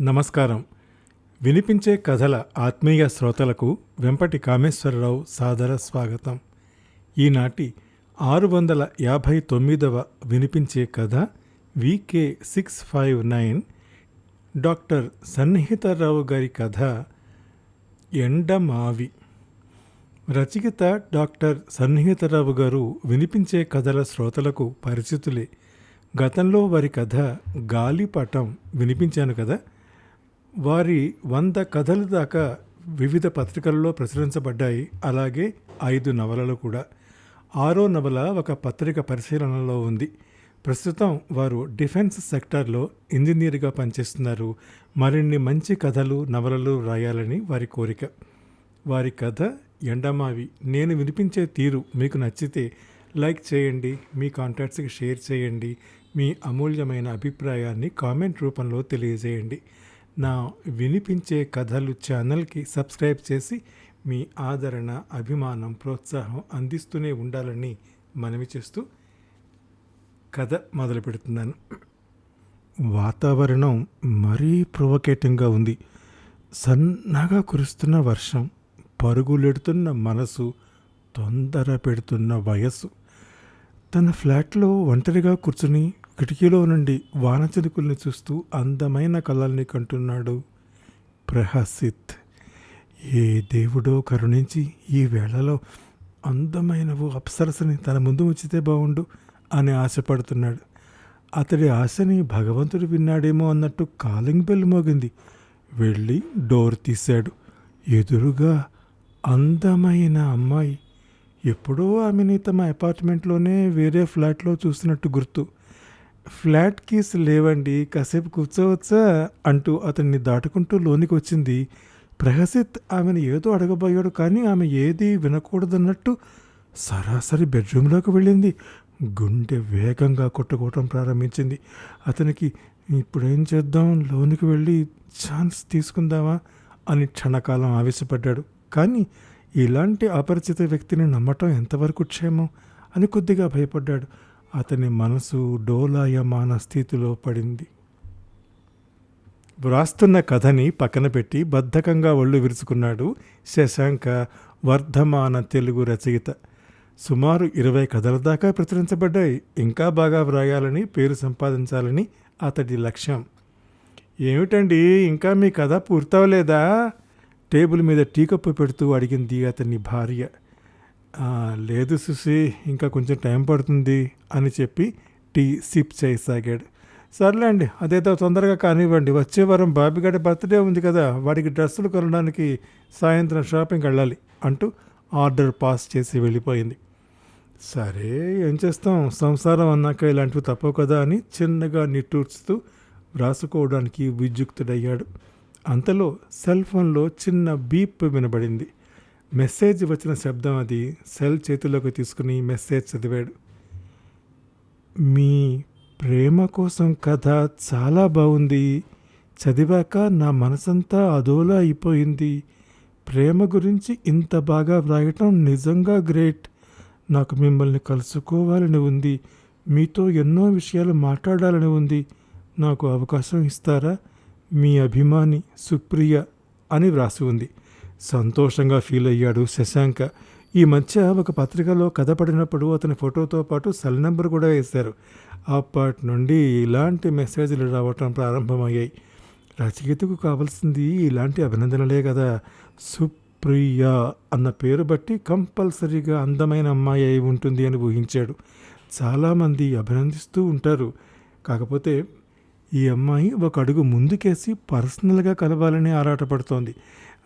నమస్కారం. వినిపించే కథల ఆత్మీయ శ్రోతలకు వెంపటి కామేశ్వరరావు సాదర స్వాగతం. ఈనాటి ఆరు వందల యాభై తొమ్మిదవ వినిపించే కథ VK six five nine doctor Sannihitarao గారి కథ ఎండమావి. రచయిత డాక్టర్ సన్నిహితరావు గారు వినిపించే కథల శ్రోతలకు పరిచితులే. గతంలో వారి కథ గాలిపటం వినిపించాను కదా. వారి వంద కథలు దాకా వివిధ పత్రికల్లో ప్రచురించబడ్డాయి. అలాగే ఐదు నవలలు కూడా. ఆరో నవల ఒక పత్రిక పరిశీలనలో ఉంది. ప్రస్తుతం వారు డిఫెన్స్ సెక్టార్లో ఇంజనీర్గా పనిచేస్తున్నారు. మరిన్ని మంచి కథలు నవలలు రాయాలని వారి కోరిక. వారి కథ ఎండమావి. నేను వినిపించే తీరు మీకు నచ్చితే లైక్ చేయండి మీ కాంటాక్ట్స్కి షేర్ చేయండి మీ అమూల్యమైన అభిప్రాయాన్ని కామెంట్ రూపంలో తెలియజేయండి. నా వినిపించే కథలు ఛానల్కి సబ్స్క్రైబ్ చేసి మీ ఆదరణ అభిమానం ప్రోత్సాహం అందిస్తూనే ఉండాలని మనవి చేస్తూ కథ మొదలు పెడుతున్నాను. వాతావరణం మరీ ప్రొవకేటింగ్గా ఉంది. సన్నగా కురుస్తున్న వర్షం పరుగులెడుతున్న మనసు తొందర పెడుతున్న వయస్సు. తన ఫ్లాట్లో ఒంటరిగా కూర్చుని కిటికీలో నుండి వాన చినుకుల్ని చూస్తూ అందమైన కళల్ని కంటున్నాడు ప్రహసిత్. ఏ దేవుడో కరుణించి ఈ వేళలో అందమైన ఓ అప్సరసని తన ముందు ఉంచితే బాగుండు అని ఆశపడుతున్నాడు. అతడి ఆశని భగవంతుడు విన్నాడేమో అన్నట్టు కాలింగ్ బెల్ మోగింది. వెళ్ళి డోర్ తీశాడు. ఎదురుగా అందమైన అమ్మాయి. ఎప్పుడో ఆమెని తమ అపార్ట్మెంట్లోనే వేరే ఫ్లాట్లో చూసినట్టు గుర్తు. ఫ్లాట్ కీస్ లేవండి కాసేపు కూర్చోవచ్చా అంటూ అతన్ని దాటుకుంటూ లోనికి వచ్చింది ప్రహసిత్ ఆమెను ఏదో అడగబోయాడు కానీ ఆమె ఏది వినకూడదన్నట్టు సరాసరి బెడ్రూమ్లోకి వెళ్ళింది. గుండె వేగంగా కొట్టుకోవటం ప్రారంభించింది. అతనికి ఇప్పుడేం చేద్దాం లోనికి వెళ్ళి ఛాన్స్ తీసుకుందామా అని క్షణకాలం ఆవేశపడ్డాడు. కానీ ఇలాంటి అపరిచిత వ్యక్తిని నమ్మటం ఎంతవరకు క్షేమం అని కొద్దిగా భయపడ్డాడు. అతని మనసు డోలాయమాన స్థితిలో పడింది. వ్రాస్తున్న కథని పక్కన పెట్టి బద్ధకంగా ఒళ్ళు విరుచుకున్నాడు శశాంక వర్ధమాన తెలుగు రచయిత. సుమారు ఇరవై కథల దాకా ప్రచురించబడ్డాయి. ఇంకా బాగా వ్రాయాలని పేరు సంపాదించాలని అతడి లక్ష్యం. ఏమిటండి ఇంకా మీ కథ పూర్తవలేదా? టేబుల్ మీద టీ కప్పు పెడుతూ అడిగింది అతని భార్య. లేదు సుశి ఇంకా కొంచెం టైం పడుతుంది అని చెప్పి టీ సిప్ చేయసాగాడు. సర్లేండి అదేదో తొందరగా కానివ్వండి. వచ్చే వారం బాబిగాడి బర్త్డే ఉంది కదా వాడికి డ్రెస్సులు కొనడానికి సాయంత్రం షాపింగ్కి వెళ్ళాలి అంటూ ఆర్డర్ పాస్ చేసి వెళ్ళిపోయింది. సరే ఏం చేస్తాం? సంసారం అన్నాక ఇలాంటివి తప్పవు కదా అని చిన్నగా నిట్టూర్చుతూ వ్రాసుకోవడానికి విద్యుక్తుడయ్యాడు. అంతలో సెల్ ఫోన్లో చిన్న బీప్ వినబడింది. మెసేజ్ వచ్చిన శబ్దం అది. సెల్ చేతిలోకి తీసుకుని మెసేజ్ చదివాడు. మీ ప్రేమ కోసం కథ చాలా బాగుంది. చదివాక నా మనసంతా అదోలా అయిపోయింది. ప్రేమ గురించి ఇంత బాగా వ్రాయటం నిజంగా గ్రేట్. నాకు మిమ్మల్ని కలుసుకోవాలని ఉంది. మీతో ఎన్నో విషయాలు మాట్లాడాలని ఉంది. నాకు అవకాశం ఇస్తారా? మీ అభిమాని సుప్రియ అని వ్రాసి ఉంది. సంతోషంగా ఫీల్ అయ్యాడు శశాంక. ఈ మధ్య ఒక పత్రికలో కథ పడినప్పుడు అతని ఫోటోతో పాటు సెల్ నెంబర్ కూడా వేశారు. అప్పటి నుండి ఇలాంటి మెసేజ్లు రావటం ప్రారంభమయ్యాయి. రచయితకు కావాల్సింది ఇలాంటి అభినందనలే కదా. సుప్రియ అన్న పేరు బట్టి కంపల్సరీగా అందమైన అమ్మాయి అయి ఉంటుంది అని ఊహించాడు. చాలామంది అభినందిస్తూ ఉంటారు. కాకపోతే ఈ అమ్మాయి ఒక అడుగు ముందుకేసి పర్సనల్గా కలవాలని ఆరాటపడుతోంది.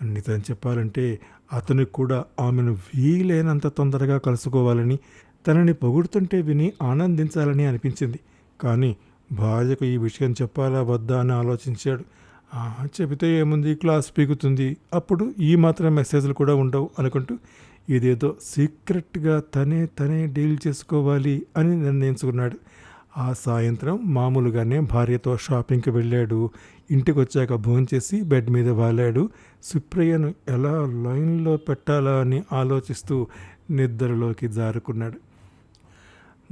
నిజం చెప్పాలంటే అతనికి కూడా ఆమెను వీలైనంత తొందరగా కలుసుకోవాలని తనని పొగుడుతుంటే విని ఆనందించాలని అనిపించింది. కానీ భార్యకు ఈ విషయం చెప్పాలా వద్దా అని ఆలోచించాడు. చెబితే ఏముంది? క్లాస్ పీకుతుంది అప్పుడు ఈ మాత్రం మెసేజ్లు కూడా ఉండవు అనుకుంటూ ఇదేదో సీక్రెట్గా తనే తనే డీల్ చేసుకోవాలి అని నిర్ణయించుకున్నాడు. ఆ సాయంత్రం మామూలుగానే భార్యతో షాపింగ్కి వెళ్ళాడు. ఇంటికి వచ్చాక భోంచేసి బెడ్ మీద వాలాడు. సుప్రియను ఎలా లైన్లో పెట్టాలా అని ఆలోచిస్తూ నిద్రలోకి జారుకున్నాడు.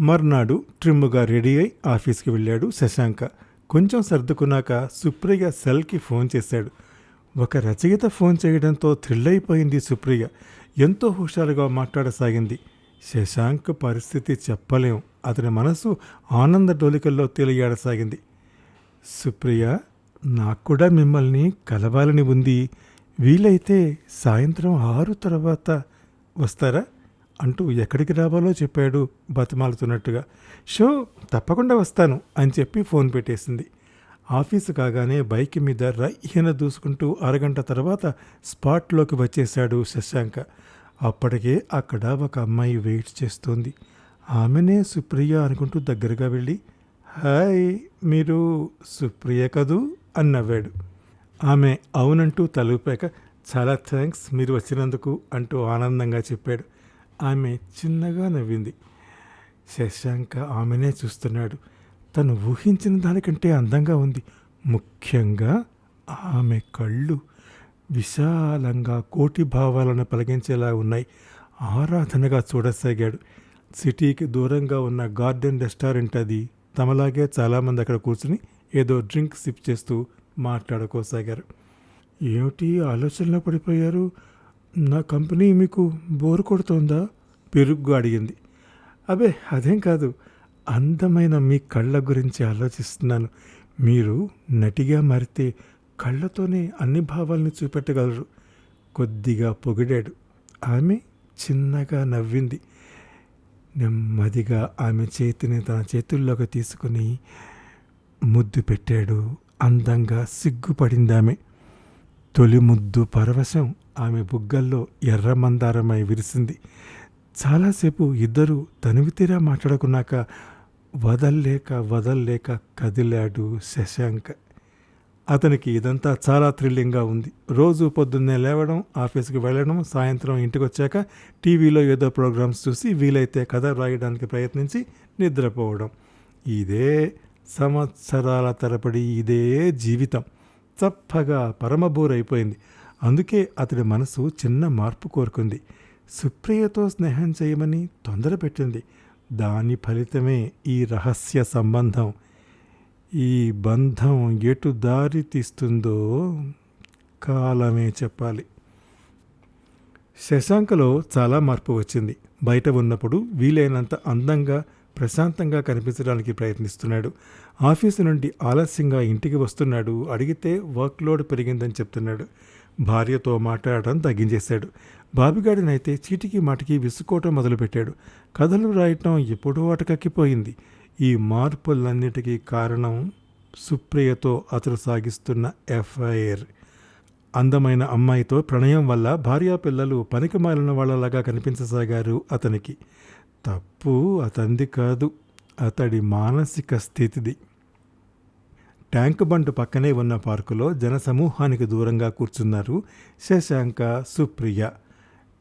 మర్నాడు ట్రిమ్గా రెడీ అయి ఆఫీస్కి వెళ్ళాడు శశాంక. కొంచెం సర్దుకున్నాక సుప్రియ సెల్కి ఫోన్ చేశాడు. ఒక రచయిత ఫోన్ చేయడంతో థ్రిల్ అయిపోయింది సుప్రియ. ఎంతో హుషారుగా మాట్లాడసాగింది. శశాంక్ పరిస్థితి చెప్పలేం. అతని మనసు ఆనంద డోలికల్లో తేలియాడసాగింది. సుప్రియ నాకు కూడా మిమ్మల్ని కలవాలని ఉంది. వీలైతే సాయంత్రం ఆరు తర్వాత వస్తారా? అంటూ ఎక్కడికి రావాలో చెప్పాడు బతిమాలుతున్నట్టుగా. షో తప్పకుండా వస్తాను అని చెప్పి ఫోన్ పెట్టేసింది. ఆఫీసు కాగానే బైక్ మీద రయ్యన దూసుకుంటూ అరగంట తర్వాత స్పాట్లోకి వచ్చేశాడు శశాంక. అప్పటికే అక్కడ ఒక అమ్మాయి వెయిట్ చేస్తోంది. ఆమెనే సుప్రియ అనుకుంటూ దగ్గరగా వెళ్ళి హాయ్ మీరు సుప్రియ కదూ? అని నవ్వాడు. ఆమె అవునంటూ తలూపాక చాలా థ్యాంక్స్ మీరు వచ్చినందుకు అంటూ ఆనందంగా చెప్పాడు. ఆమె చిన్నగా నవ్వింది. శశాంక ఆమెనే చూస్తున్నాడు. తను ఊహించిన దానికంటే అందంగా ఉంది. ముఖ్యంగా ఆమె కళ్ళు విశాలంగా కోటి భావాలను పలిగించేలా ఉన్నాయి. ఆరాధనగా చూడసాగాడు. సిటీకి దూరంగా ఉన్న గార్డెన్ రెస్టారెంట్ అది. తమలాగే చాలామంది అక్కడ కూర్చుని ఏదో డ్రింక్ సిప్ చేస్తూ మాట్లాడుకోసాగారు. ఏమిటి ఆలోచనలో పడిపోయారు? నా కంపెనీ మీకు బోరు కొడుతోందా? పెరుగ్గు అడిగింది. అబే అదేం కాదు. అందమైన మీ కళ్ళ గురించి ఆలోచిస్తున్నాను. మీరు నటిగా మారితే కళ్ళతోనే అన్ని భావాల్ని చూపెట్టగలరు. కొద్దిగా పొగిడాడు. ఆమె చిన్నగా నవ్వింది. నెమ్మదిగా ఆమె చేతిని తన చేతుల్లోకి తీసుకుని ముద్దు పెట్టాడు. అందంగా సిగ్గుపడిందామె. తొలి ముద్దు పరవశం ఆమె బుగ్గల్లో ఎర్రమందారమై విరిసింది. చాలాసేపు ఇద్దరు తనివితీరా మాట్లాడుకున్నాక వదల్లేక వదల్లేక కదిలాడు శశాంక. అతనికి ఇదంతా చాలా థ్రిల్లింగ్గా ఉంది. రోజు పొద్దున్నే లేవడం ఆఫీస్కి వెళ్ళడం సాయంత్రం ఇంటికి వచ్చాక టీవీలో ఏదో ప్రోగ్రామ్స్ చూసి వీలైతే కథ రాయడానికి ప్రయత్నించి నిద్రపోవడం. ఇదే సంవత్సరాల తరబడి ఇదే జీవితం. చప్పగా పరమబోరైపోయింది అందుకే అతడి మనసు చిన్న మార్పు కోరుకుంది. సుప్రియతో స్నేహం చేయమని తొందర పెట్టింది. దాని ఫలితమే ఈ రహస్య సంబంధం. ఈ బంధం ఎటు దారి తీస్తుందో కాలమే చెప్పాలి. శశాంకలో చాలా మార్పు వచ్చింది. బయట ఉన్నప్పుడు వీలైనంత అందంగా ప్రశాంతంగా కనిపించడానికి ప్రయత్నిస్తున్నాడు. ఆఫీసు నుండి ఆలస్యంగా ఇంటికి వస్తున్నాడు. అడిగితే వర్క్ లోడ్ పెరిగిందని చెప్తున్నాడు. భార్యతో మాట్లాడటం తగ్గించేశాడు. బాబిగాడినైతే చీటికి మాటికి విసుకోవటం మొదలుపెట్టాడు. కథలు రాయటం ఎప్పుడో అటకక్కిపోయింది. ఈ మార్పులన్నిటికీ కారణం సుప్రియతో అతడు సాగిస్తున్న ఎఫ్ఐఆర్. అందమైన అమ్మాయితో ప్రణయం వల్ల భార్యా పిల్లలు పనికి మాలిన వాళ్ళలాగా కనిపించసాగారు అతనికి. తప్పు అతంది కాదు అతడి మానసిక స్థితిది. ట్యాంక్ బండ్ పక్కనే ఉన్న పార్కులో జనసమూహానికి దూరంగా కూర్చున్నారు శశాంక సుప్రియ.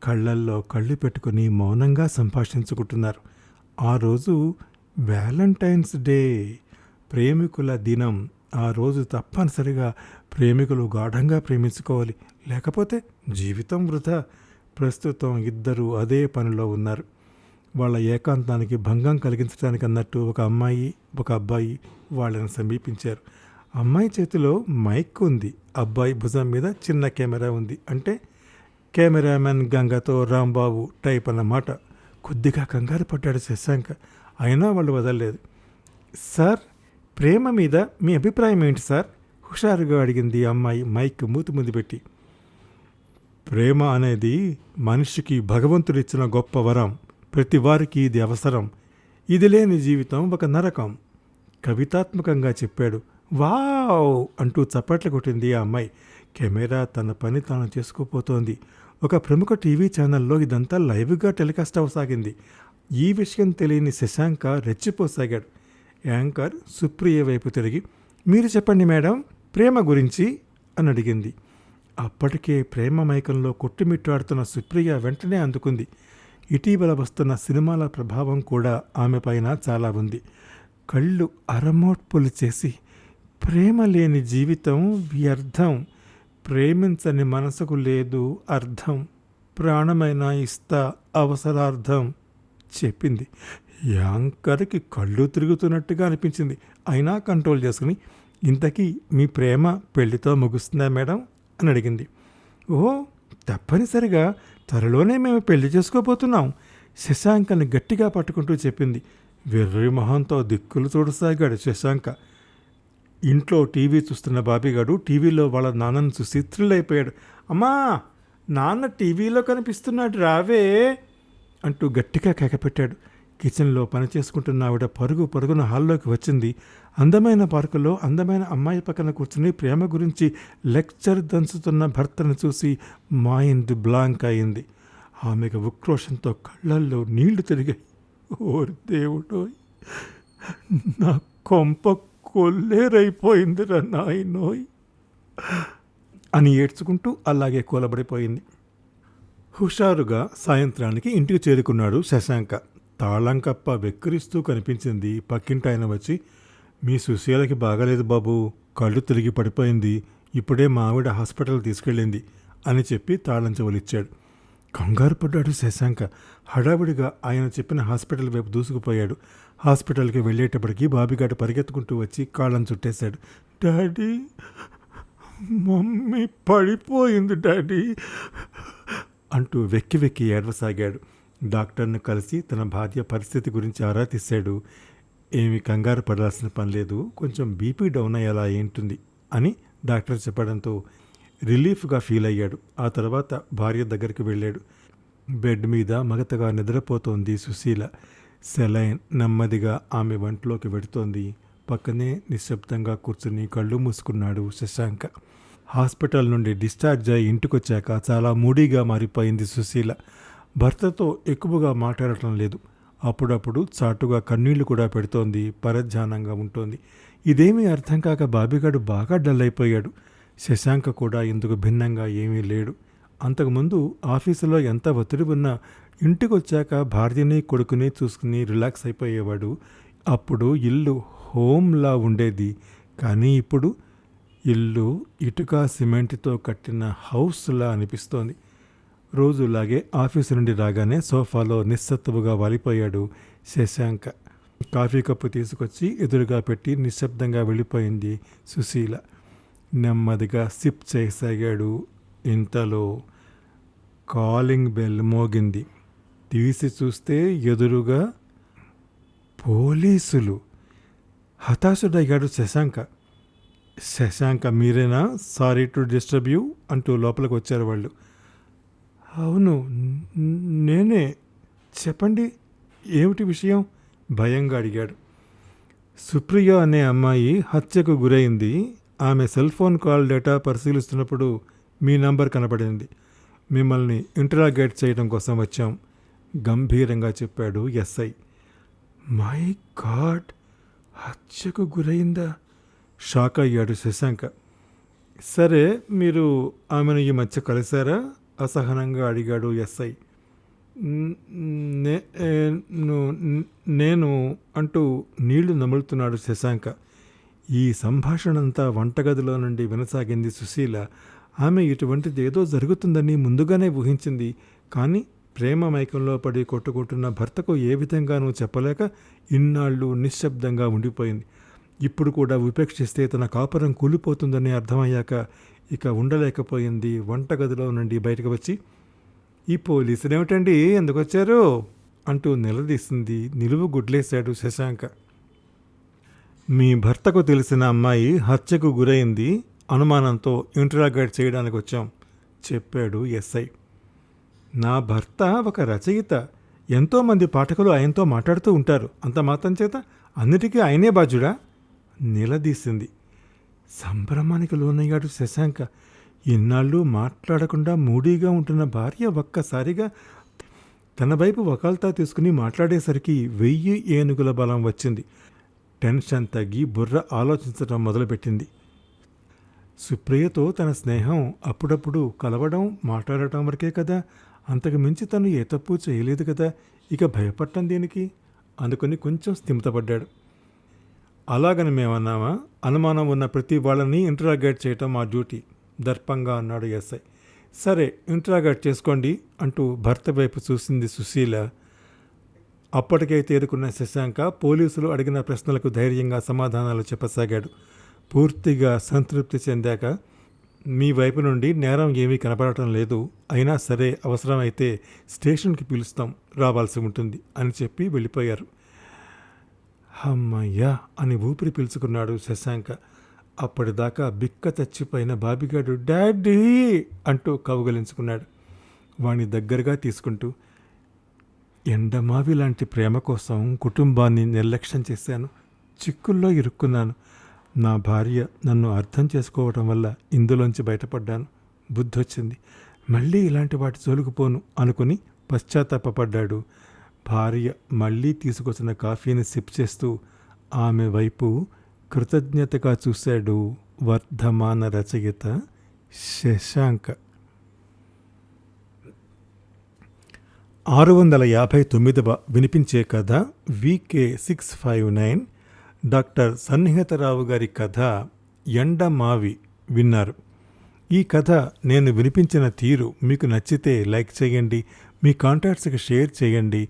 కళ్ళల్లో కళ్ళు పెట్టుకుని మౌనంగా సంభాషించుకుంటున్నారు. ఆ రోజు వ్యాలంటైన్స్ డే ప్రేమికుల దినం. ఆ రోజు తప్పనిసరిగా ప్రేమికులు గాఢంగా ప్రేమించుకోవాలి. లేకపోతే జీవితం వృధా. ప్రస్తుతం ఇద్దరు అదే పనిలో ఉన్నారు. వాళ్ళ ఏకాంతానికి భంగం కలిగించడానికి అన్నట్టు ఒక అమ్మాయి ఒక అబ్బాయి వాళ్ళని సమీపించారు. అమ్మాయి చేతిలో మైక్ ఉంది. అబ్బాయి భుజం మీద చిన్న కెమెరా ఉంది. అంటే కెమెరామెన్ గంగతో రాంబాబు టైప్ అన్నమాట. కొద్దిగా కంగారు పడ్డాడు శశాంక. అయినా వాళ్ళు వదలలేదు. సార్ ప్రేమ మీద మీ అభిప్రాయం ఏంటి సార్? హుషారుగా అడిగింది ఈ అమ్మాయి మైక్ మూతి ముందు పెట్టి. ప్రేమ అనేది మనిషికి భగవంతుడిచ్చిన గొప్ప వరం. ప్రతి వారికి ఇది అవసరం. ఇది లేని జీవితం ఒక నరకం. కవితాత్మకంగా చెప్పాడు వావ్ అంటూ చప్పట్లు కొట్టింది ఆ అమ్మాయి. కెమెరా తన పని తాను చేసుకోపోతోంది ఒక ప్రముఖ టీవీ ఛానల్లో ఇదంతా లైవ్గా టెలికాస్ట్ అవసాగింది. ఈ విషయం తెలియని శశాంక రెచ్చిపోసాగాడు. యాంకర్ సుప్రియ వైపు తిరిగి మీరు చెప్పండి మేడం ప్రేమ గురించి? అని అడిగింది. అప్పటికే ప్రేమ మైకంలో కొట్టుమిట్టాడుతున్న సుప్రియ వెంటనే అందుకుంది. ఇటీవల వస్తున్న సినిమాల ప్రభావం కూడా ఆమె పైన చాలా ఉంది. కళ్ళు అరమోట్పులు చేసి ప్రేమ లేని జీవితం వ్యర్థం ప్రేమించని మనసుకు లేదు అర్థం ప్రాణమైన ఇస్తా అవసరార్థం చెప్పింది. యాంకర్కి కళ్ళు తిరుగుతున్నట్టుగా అనిపించింది. అయినా కంట్రోల్ చేసుకుని ఇంతకీ మీ ప్రేమ పెళ్ళితో ముగుస్తుందా మేడం? అని అడిగింది. ఓ తప్పనిసరిగా త్వరలోనే మేము పెళ్ళి చేసుకోబోతున్నాం. శశాంకని గట్టిగా పట్టుకుంటూ చెప్పింది. వెర్రి మొహంతో దిక్కులు చూడసాగాడు శశాంక. ఇంట్లో టీవీ చూస్తున్న బాబీగాడు టీవీలో వాళ్ళ నాన్నను చూసి థ్రిల్ అయిపోయాడు అమ్మా నాన్న టీవీలో కనిపిస్తున్నాడు రావే అంటూ గట్టిగా కేకపెట్టాడు. కిచెన్లో పని చేసుకుంటున్న ఆవిడ పరుగు పరుగున హాల్లోకి వచ్చింది. అందమైన పార్కులో అందమైన అమ్మాయి పక్కన కూర్చుని ప్రేమ గురించి లెక్చర్ దంచుతున్న భర్తను చూసి మైండ్ బ్లాంక్ అయింది. ఆమెకు ఉక్రోషంతో కళ్ళల్లో నీళ్ళు తిరిగాయి. ఓరి దేవుడోయ్ నా కొంప కొల్లేరైపోయిందిరా నాయనోయ్ అని ఏడ్చుకుంటూ అలాగే కూలబడిపోయింది. హుషారుగా సాయంత్రానికి ఇంటికి చేరుకున్నాడు శశాంక. తాళంకప్ప వెక్కిరిస్తూ కనిపించింది. పక్కింటి ఆయన వచ్చి మీ సుశీలకి బాగాలేదు బాబు. కళ్ళు తిరిగి పడిపోయింది. ఇప్పుడే మావిడ హాస్పిటల్ తీసుకెళ్ళింది అని చెప్పి తాళం చెవులిచ్చాడు. కంగారు పడ్డాడు శశాంక. హడావిడిగా ఆయన చెప్పిన హాస్పిటల్ వైపు దూసుకుపోయాడు. హాస్పిటల్కి వెళ్ళేటప్పటికి బాబిగాడు పరిగెత్తుకుంటూ వచ్చి కాళ్ళను చుట్టేశాడు. డాడీ మమ్మీ పడిపోయింది డాడీ అంటూ వెక్కి వెక్కి ఏడవసాగాడు. డాక్టర్ను కలిసి తన భార్య పరిస్థితి గురించి ఆరా తీశాడు. ఏమి కంగారు పడాల్సిన పని లేదు. కొంచెం బీపీ డౌన్ అయ్యేలా ఏంటుంది అని డాక్టర్ చెప్పడంతో రిలీఫ్గా ఫీల్ అయ్యాడు. ఆ తర్వాత భార్య దగ్గరికి వెళ్ళాడు. బెడ్ మీద మగతగా నిద్రపోతోంది సుశీల. సెలైన్ నెమ్మదిగా ఆమె వంటలోకి వెడుతోంది. పక్కనే నిశ్శబ్దంగా కూర్చుని కళ్ళు మూసుకున్నాడు శశాంక. హాస్పిటల్ నుండి డిశ్చార్జ్ అయి ఇంటికొచ్చాక చాలా మూడీగా మారిపోయింది సుశీల. భర్తతో ఎక్కువగా మాట్లాడటం లేదు. అప్పుడప్పుడు చాటుగా కన్నీళ్ళు కూడా పెడుతోంది పరధ్యానంగా ఉంటోంది. ఇదేమీ అర్థం కాక బాబిగాడు బాగా డల్ అయిపోయాడు శశాంక కూడా ఇందుకు భిన్నంగా ఏమీ లేడు. అంతకుముందు ఆఫీసులో ఎంత ఒత్తిడి ఉన్నా ఇంటికి వచ్చాక భార్యని కొడుకుని చూసుకుని రిలాక్స్ అయిపోయేవాడు. అప్పుడు ఇల్లు హోమ్లా ఉండేది. కానీ ఇప్పుడు ఇల్లు ఇటుక సిమెంట్తో కట్టిన హౌస్లా అనిపిస్తోంది. రోజులాగే ఆఫీసు నుండి రాగానే సోఫాలో నిస్సత్తువుగా వాలిపోయాడు శశాంక. కాఫీ కప్పు తీసుకొచ్చి ఎదురుగా పెట్టి నిశ్శబ్దంగా వెళ్ళిపోయింది సుశీల. నెమ్మదిగా సిప్ చేయసాగాడు. ఇంతలో కాలింగ్ బెల్ మోగింది. తీసి చూస్తే ఎదురుగా పోలీసులు. హతాశుడయ్యాడు శశాంక. శశాంక మీరేనా? సారీ టు డిస్టర్బ్ యూ అంటూ లోపలికి వచ్చారు వాళ్ళు. అవును. నేనే. చెప్పండి. ఏమిటి విషయం? భయంగా అడిగాడు. సుప్రియ అనే అమ్మాయి హత్యకు గురైంది. ఆమె సెల్ ఫోన్ కాల్ డేటా పరిశీలిస్తున్నప్పుడు మీ నంబర్ కనపడింది. మిమ్మల్ని ఇంటరాగేట్ చేయడం కోసం వచ్చాం గంభీరంగా చెప్పాడు ఎస్ఐ. My God! హత్యకు గురైందా? షాక్ అయ్యాడు శశాంక. సరే మీరు ఆమెను ఈ మధ్య కలిశారా? అసహనంగా అడిగాడు ఎస్ఐ. ను- నేను అంటూ నీళ్ళు నములుతున్నాడు శశాంక. ఈ సంభాషణంతా వంటగదిలో నుండి వినసాగింది సుశీల. ఆమె ఇటువంటిది ఏదో జరుగుతుందని ముందుగానే ఊహించింది. కానీ ప్రేమ మైకంలో పడి కొట్టుకుంటున్న భర్తకు ఏ విధంగానూ చెప్పలేక ఇన్నాళ్ళు నిశ్శబ్దంగా ఉండిపోయింది. ఇప్పుడు కూడా ఉపేక్షిస్తే తన కాపురం కూలిపోతుందని అర్థమయ్యాక ఇక ఉండలేకపోయింది. వంటగదిలో నుండి బయటకు వచ్చి ఈ పోలీసులు ఏమిటండి ఎందుకు వచ్చారు? అంటూ నిలదీసింది నిలువు గుడ్లేశాడు శశాంక. మీ భర్తకు తెలిసిన అమ్మాయి హత్యకు గురైంది. అనుమానంతో ఇంటరాగేట్ చేయడానికి వచ్చాం చెప్పాడు ఎస్ఐ. నా భర్త ఒక రచయిత. ఎంతోమంది పాఠకులు ఆయనతో మాట్లాడుతూ ఉంటారు. అంత మాత్రం చేత అన్నిటికీ ఆయనే బాధ్యుడా? నిలదీసింది. సంభ్రమానికి లోనయ్యాడు శశాంక. ఇన్నాళ్ళు మాట్లాడకుండా మూడీగా ఉంటున్న భార్య ఒక్కసారిగా తన వైపు వకాల్తా తీసుకుని మాట్లాడేసరికి వెయ్యి ఏనుగుల బలం వచ్చింది. టెన్షన్ తగ్గి బుర్ర ఆలోచించడం మొదలుపెట్టింది. సుప్రియతో తన స్నేహం అప్పుడప్పుడు కలవడం మాట్లాడటం వరకే కదా? అంతకు మించి తను ఏ తప్పు చేయలేదు కదా? ఇక భయపడటం దేనికి? అందుకని కొంచెం స్థిమితపడ్డాడు. అలాగని మేమన్నామా? అనుమానం ఉన్న ప్రతి వాళ్ళని ఇంటరాగేట్ చేయటం మా డ్యూటీ. దర్పంగా అన్నాడు ఎస్ఐ. సరే ఇంటరాగేట్ చేసుకోండి అంటూ భర్త వైపు చూసింది సుశీల. అప్పటికే తేరుకున్న శశాంక పోలీసులు అడిగిన ప్రశ్నలకు ధైర్యంగా సమాధానాలు చెప్పసాగాడు. పూర్తిగా సంతృప్తి చెందాక మీ వైపు నుండి నేరం ఏమీ కనపడటం లేదు. అయినా సరే అవసరమైతే స్టేషన్కి పిలుస్తాం. రావాల్సి ఉంటుంది అని చెప్పి వెళ్ళిపోయారు. హమ్మయ్యా అని ఊపిరి పీల్చుకున్నాడు శశాంక. అప్పటిదాకా బిక్క తెచ్చిపోయిన బాబిగాడు డాడీ అంటూ కౌగలించుకున్నాడు. వాణ్ణి దగ్గరగా తీసుకుంటూ ఎండమావి లాంటి ప్రేమ కోసం కుటుంబాన్ని నిర్లక్ష్యం చేశాను. చిక్కుల్లో ఇరుక్కున్నాను. నా భార్య నన్ను అర్థం చేసుకోవటం వల్ల ఇందులోంచి బయటపడ్డాను. బుద్ధొచ్చింది. మళ్ళీ ఇలాంటి వాటి జోలుకుపోను అనుకుని పశ్చాత్తాపడ్డాడు భార్య మళ్ళీ తీసుకొచ్చిన కాఫీని సిప్ చేస్తూ ఆమె వైపు కృతజ్ఞతగా చూశాడు వర్ధమాన రచయిత శశాంక. ఆరు వందల యాభై తొమ్మిదవ వినిపించే కథ VK six five nine doctor Sannihitarao గారి కథ ఎండమావి విన్నారు. ఈ కథ నేను వినిపించిన తీరు మీకు నచ్చితే లైక్ చేయండి మీ కాంటాక్ట్స్కి షేర్ చేయండి